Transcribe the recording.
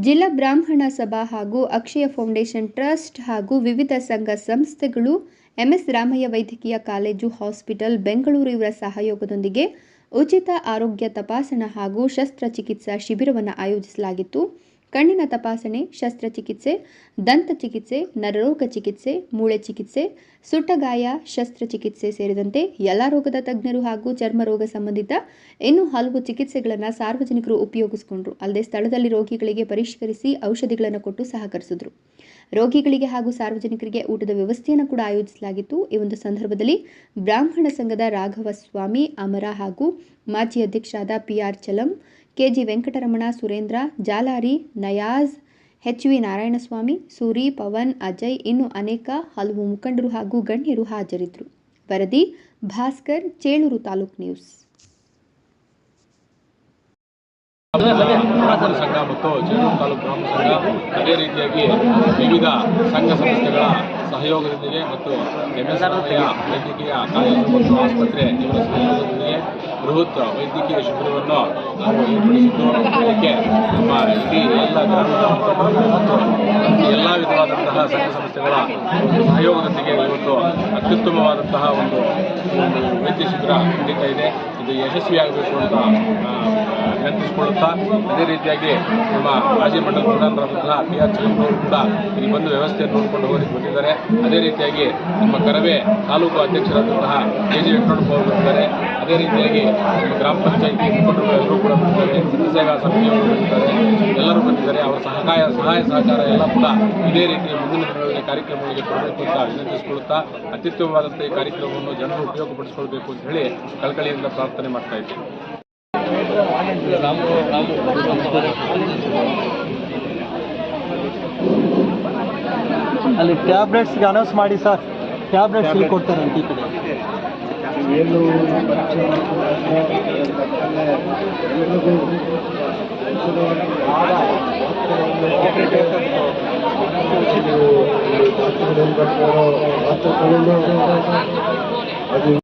ಜಿಲ್ಲಾ ಬ್ರಾಹ್ಮಣ ಸಭಾ ಹಾಗೂ ಅಕ್ಷಯ ಫೌಂಡೇಶನ್ ಟ್ರಸ್ಟ್ ಹಾಗೂ ವಿವಿಧ ಸಂಘ ಸಂಸ್ಥೆಗಳು ಎಂಎಸ್ ರಾಮಯ್ಯ ವೈದ್ಯಕೀಯ ಕಾಲೇಜು ಹಾಸ್ಪಿಟಲ್ ಬೆಂಗಳೂರು ಇವರ ಸಹಯೋಗದೊಂದಿಗೆ ಉಚಿತ ಆರೋಗ್ಯ ತಪಾಸಣಾ ಹಾಗೂ ಶಸ್ತ್ರಚಿಕಿತ್ಸಾ ಶಿಬಿರವನ್ನು ಆಯೋಜಿಸಲಾಗಿತ್ತು. ಕಣ್ಣಿನ ತಪಾಸಣೆ, ಶಸ್ತ್ರಚಿಕಿತ್ಸೆ, ದಂತ ಚಿಕಿತ್ಸೆ, ನರರೋಗ ಚಿಕಿತ್ಸೆ, ಮೂಳೆ ಚಿಕಿತ್ಸೆ, ಸುಟ್ಟಗಾಯ, ಶಸ್ತ್ರಚಿಕಿತ್ಸೆ ಸೇರಿದಂತೆ ಎಲ್ಲ ರೋಗದ ತಜ್ಞರು ಹಾಗೂ ಚರ್ಮ ರೋಗ ಸಂಬಂಧಿತ ಇನ್ನೂ ಹಲವು ಚಿಕಿತ್ಸೆಗಳನ್ನು ಸಾರ್ವಜನಿಕರು ಉಪಯೋಗಿಸಿಕೊಂಡ್ರು. ಅಲ್ಲದೆ ಸ್ಥಳದಲ್ಲಿ ರೋಗಿಗಳಿಗೆ ಪರಿಷ್ಕರಿಸಿ ಔಷಧಿಗಳನ್ನು ಕೊಟ್ಟು ಸಹಕರಿಸಿದ್ರು. ರೋಗಿಗಳಿಗೆ ಹಾಗೂ ಸಾರ್ವಜನಿಕರಿಗೆ ಊಟದ ವ್ಯವಸ್ಥೆಯನ್ನು ಕೂಡ ಆಯೋಜಿಸಲಾಗಿತ್ತು. ಈ ಒಂದು ಸಂದರ್ಭದಲ್ಲಿ ಬ್ರಾಹ್ಮಣ ಸಂಘದ ರಾಘವ ಸ್ವಾಮಿ, ಅಮರ ಹಾಗೂ ಮಾಜಿ ಅಧ್ಯಕ್ಷರಾದ PR Chalam KG Venkataramana, Surendra, Jalari, Nayaz H V Narayanaswamy, Suri, Pavan, Ajay ಇನ್ನು ಅನೇಕ ಹಲವು ಮುಖಂಡರು ಹಾಗೂ ಗಣ್ಯರು ಹಾಜರಿದ್ದರು. ವರದಿ ಭಾಸ್ಕರ್, ಚೇಳೂರು ತಾಲೂಕ್ ನ್ಯೂಸ್. ಬ್ರಾಹ್ಮಣ ಸಂಘ ಮತ್ತು ಜಿಲ್ಲಾ ತಾಲೂಕು ಗ್ರಾಮ ಸಂಘ ಅದೇ ರೀತಿಯಾಗಿ ವಿವಿಧ ಸಂಘ ಸಂಸ್ಥೆಗಳ ಸಹಯೋಗದೊಂದಿಗೆ ಮತ್ತು ಎಂ ಎಸ್ ರಾಮಯ್ಯ ವೈದ್ಯಕೀಯ ಕಾಲೇಜು ಮತ್ತು ಆಸ್ಪತ್ರೆ ಇವರ ಸಹಯೋಗದೊಂದಿಗೆ ಬೃಹತ್ ವೈದ್ಯಕೀಯ ಶಿಬಿರವನ್ನು ನಾವು ಏರ್ಪಡಿಸಿದ್ದು. ಇದಕ್ಕೆ ನಮ್ಮ ಇಡೀ ಎಲ್ಲ ಗ್ರಾಮದ ಮತ್ತು ಸಂಘ ಸಂಸ್ಥೆಗಳ ಸಹಯೋಗದೊಂದಿಗೆ ಇವತ್ತು ಅತ್ಯುತ್ತಮವಾದಂತಹ ಒಂದು ವೈದ್ಯ ಶಿಬಿರ ನಡೀತಾ ಇದೆ. ಇದು ಯಶಸ್ವಿಯಾಗಬೇಕು ಅಂತ ವಿನಂತಿಸಿಕೊಳ್ಳುತ್ತಾ ಅದೇ ರೀತಿಯಾಗಿ ನಮ್ಮ ಮಾಜಿ ಮಂಡಲ ಪ್ರಧಾನರಾದಂತಹ ಪಿ ಆರ್ ಚಲಂಬ್ರವರು ಕೂಡ ಇಲ್ಲಿ ಬಂದು ವ್ಯವಸ್ಥೆಯನ್ನು ನೋಡಿಕೊಂಡು ಹೋಗಿ ಬಂದಿದ್ದಾರೆ. ಅದೇ ರೀತಿಯಾಗಿ ನಮ್ಮ ಕರವೇ ತಾಲೂಕು ಅಧ್ಯಕ್ಷರಾದಂತಹ ಕೆ ಜಿ ವೆಂಕಟಪ್ಪ ಅವರು ಬಂದಿದ್ದಾರೆ. ಅದೇ ರೀತಿಯಾಗಿ ಗ್ರಾಮ ಪಂಚಾಯಿತಿ ಮುಖಂಡರು ಎಲ್ಲರೂ ಕೂಡ ಬಂದಿದ್ದಾರೆ. ಜನಸೇವಾ ಸಮಿತಿಯವರು ಬಂದಿದ್ದಾರೆ ಎಲ್ಲರೂ ಬಂದಿದ್ದಾರೆ. ಅವರ ಸಹಕಾಯ ಸಹಾಯ ಸಹಕಾರ ಎಲ್ಲ ಕೂಡ ಇದೇ ರೀತಿ ಮುಂದಿನ ದಿನಗಳಲ್ಲಿ ಕಾರ್ಯಕ್ರಮಗಳಿಗೆ ಕೊಡಬೇಕು ಅಂತ ವಿನಂತಿಸಿಕೊಳ್ಳುತ್ತಾ ಅತ್ಯುತ್ತಮವಾದಂಥ ಈ ಕಾರ್ಯಕ್ರಮವನ್ನು ಜನರು ಉಪಯೋಗಪಡಿಸಿಕೊಳ್ಬೇಕು ಅಂತ ಹೇಳಿ ಕಳಕಳಿಯಿಂದ ಪ್ರಾರ್ಥನೆ ಮಾಡ್ತಾ ಇದ್ದೀನಿ. ಅಲ್ಲಿ ಟ್ಯಾಬ್ಲೆಟ್ಸ್ಗೆ ಅನೌನ್ಸ್ ಮಾಡಿ ಸರ್. ಟ್ಯಾಬ್ಲೆಟ್ಸ್ ಇಲ್ಲಿ ಕೊಡ್ತಾರೆ ಅಂತ ಈ ಕಡೆ. あとこれの、あと